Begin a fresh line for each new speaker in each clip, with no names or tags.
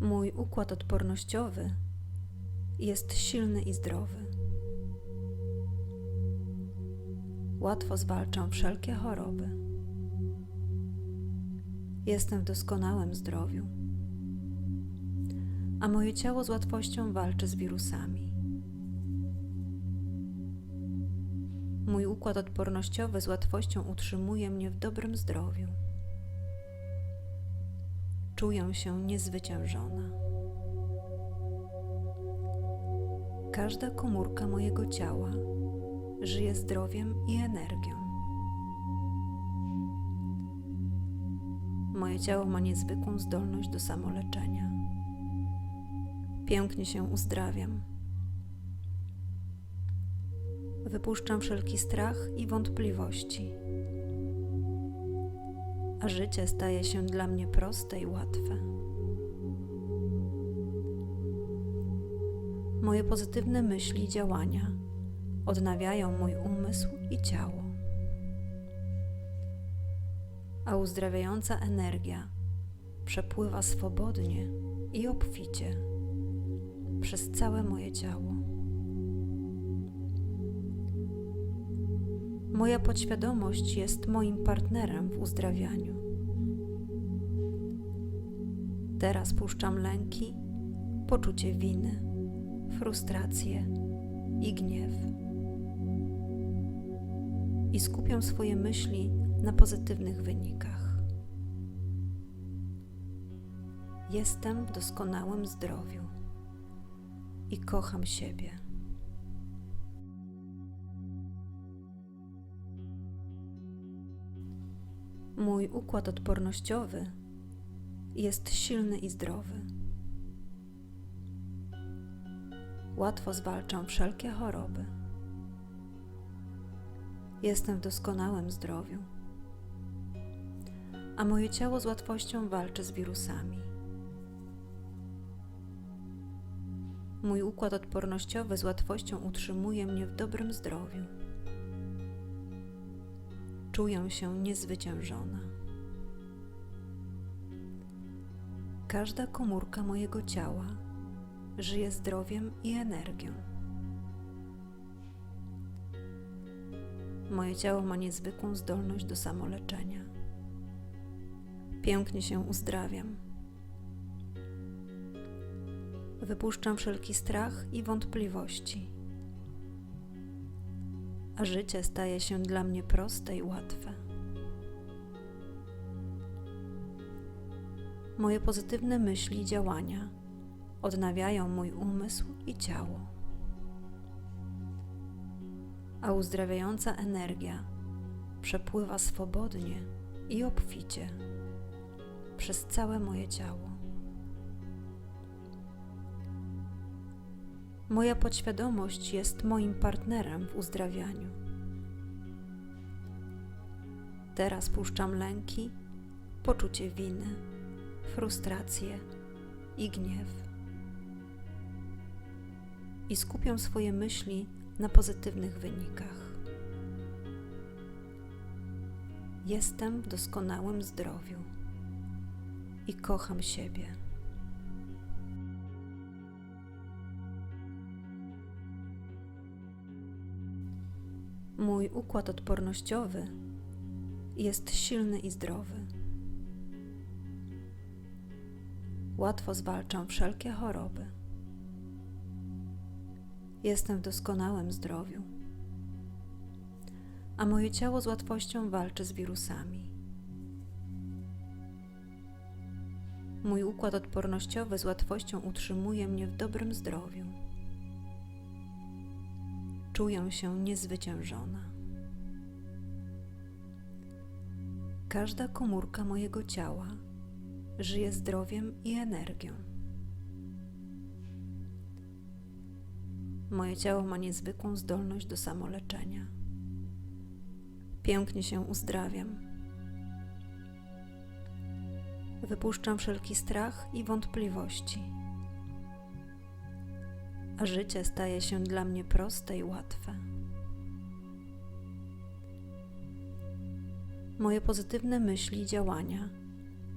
Mój układ odpornościowy jest silny i zdrowy. Łatwo zwalczam wszelkie choroby. Jestem w doskonałym zdrowiu, a moje ciało z łatwością walczy z wirusami. Mój układ odpornościowy z łatwością utrzymuje mnie w dobrym zdrowiu. Czuję się niezwyciężona. Każda komórka mojego ciała żyje zdrowiem i energią. Moje ciało ma niezwykłą zdolność do samoleczenia. Pięknie się uzdrawiam. Wypuszczam wszelki strach i wątpliwości, a życie staje się dla mnie proste i łatwe. Moje pozytywne myśli i działania odnawiają mój umysł i ciało, a uzdrawiająca energia przepływa swobodnie i obficie przez całe moje ciało. Moja podświadomość jest moim partnerem w uzdrawianiu. Teraz puszczam lęki, poczucie winy, frustrację i gniew. I skupiam swoje myśli na pozytywnych wynikach. Jestem w doskonałym zdrowiu i kocham siebie. Mój układ odpornościowy jest silny i zdrowy. Łatwo zwalczam wszelkie choroby. Jestem w doskonałym zdrowiu, a moje ciało z łatwością walczy z wirusami. Mój układ odpornościowy z łatwością utrzymuje mnie w dobrym zdrowiu. Czuję się niezwyciężona. Każda komórka mojego ciała żyje zdrowiem i energią. Moje ciało ma niezwykłą zdolność do samoleczenia. Pięknie się uzdrawiam. Wypuszczam wszelki strach i wątpliwości, a życie staje się dla mnie proste i łatwe. Moje pozytywne myśli i działania odnawiają mój umysł i ciało, a uzdrawiająca energia przepływa swobodnie i obficie przez całe moje ciało. Moja podświadomość jest moim partnerem w uzdrawianiu. Teraz puszczam lęki, poczucie winy, frustrację i gniew. I skupiam swoje myśli na pozytywnych wynikach. Jestem w doskonałym zdrowiu i kocham siebie. Mój układ odpornościowy jest silny i zdrowy. Łatwo zwalczam wszelkie choroby. Jestem w doskonałym zdrowiu, a moje ciało z łatwością walczy z wirusami. Mój układ odpornościowy z łatwością utrzymuje mnie w dobrym zdrowiu. Czuję się niezwyciężona. Każda komórka mojego ciała żyje zdrowiem i energią. Moje ciało ma niezwykłą zdolność do samoleczenia. Pięknie się uzdrawiam. Wypuszczam wszelki strach i wątpliwości, a życie staje się dla mnie proste i łatwe. Moje pozytywne myśli i działania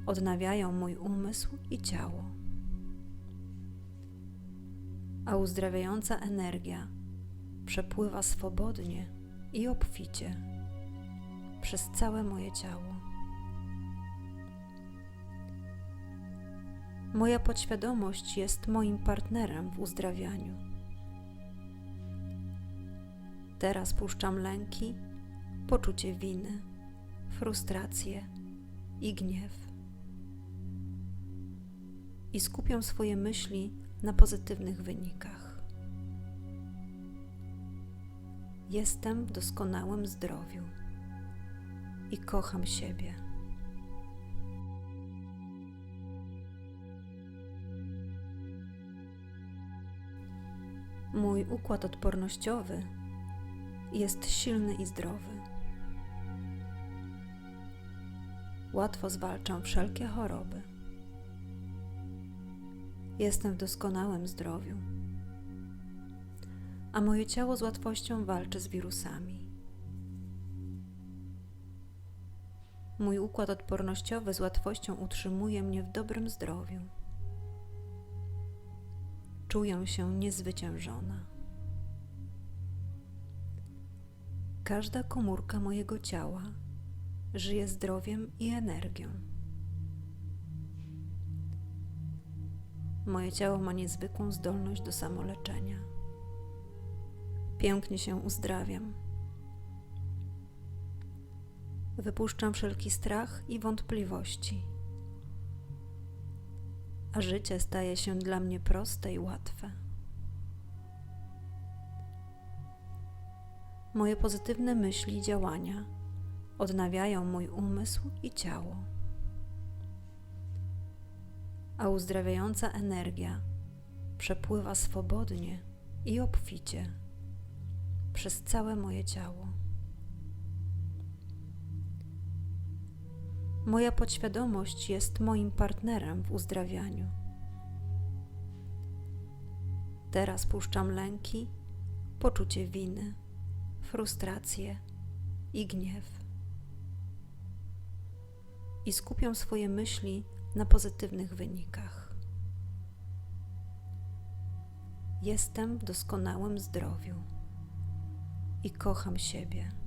odnawiają mój umysł i ciało, a uzdrawiająca energia przepływa swobodnie i obficie przez całe moje ciało. Moja podświadomość jest moim partnerem w uzdrawianiu. Teraz puszczam lęki, poczucie winy, frustrację i gniew. I skupiam swoje myśli na pozytywnych wynikach. Jestem w doskonałym zdrowiu i kocham siebie. Mój układ odpornościowy jest silny i zdrowy. Łatwo zwalczam wszelkie choroby. Jestem w doskonałym zdrowiu, a moje ciało z łatwością walczy z wirusami. Mój układ odpornościowy z łatwością utrzymuje mnie w dobrym zdrowiu. Czuję się niezwyciężona. Każda komórka mojego ciała żyje zdrowiem i energią. Moje ciało ma niezwykłą zdolność do samoleczenia. Pięknie się uzdrawiam. Wypuszczam wszelki strach i wątpliwości, a życie staje się dla mnie proste i łatwe. Moje pozytywne myśli i działania odnawiają mój umysł i ciało, a uzdrawiająca energia przepływa swobodnie i obficie przez całe moje ciało. Moja podświadomość jest moim partnerem w uzdrawianiu. Teraz puszczam lęki, poczucie winy, frustrację i gniew. I skupiam swoje myśli na pozytywnych wynikach. Jestem w doskonałym zdrowiu i kocham siebie.